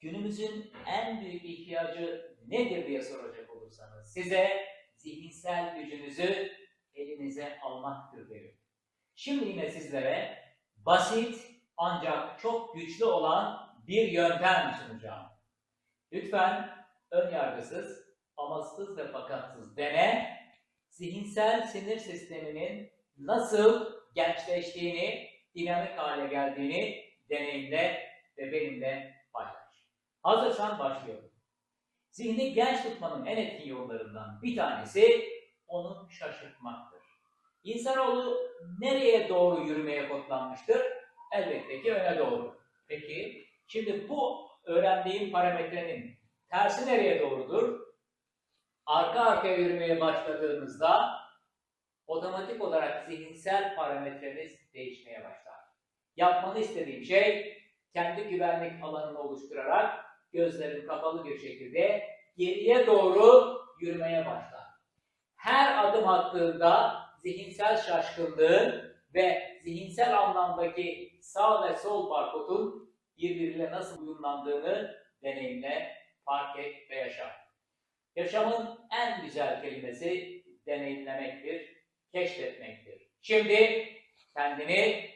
günümüzün en büyük ihtiyacı nedir diye soracak olursanız size zihinsel gücünüzü elinize almaktır derim. Şimdi yine sizlere basit ancak çok güçlü olan bir yöntem sunacağım. Lütfen ön yargısız, amasız ve fakatsız dene, zihinsel sinir sisteminin nasıl gençleştiğini, dinamik hale geldiğini deneyimle ve benimle. Hazırsan başlıyorum. Zihni genç tutmanın en etkin yollarından bir tanesi onu şaşırtmaktır. İnsanoğlu nereye doğru yürümeye kodlanmıştır? Elbette ki öne doğru. Peki, şimdi bu öğrendiğim parametrenin tersi nereye doğrudur? Arka arkaya yürümeye başladığımızda otomatik olarak zihinsel parametremiz değişmeye başlar. Yapmanı istediğim şey kendi güvenlik alanını oluşturarak gözlerin kapalı bir şekilde geriye doğru yürümeye başlar. Her adım attığında zihinsel şaşkınlığın ve zihinsel anlamdaki sağ ve sol barkodun birbiriyle nasıl uyumlandığını deneyimle, fark et ve yaşa. Yaşamın en güzel kelimesi deneyimlemektir, keşfetmektir. Şimdi kendini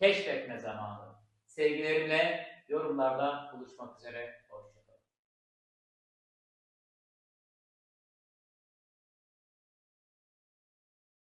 keşfetme zamanı. Sevgilerimle yorumlarda buluşmak üzere.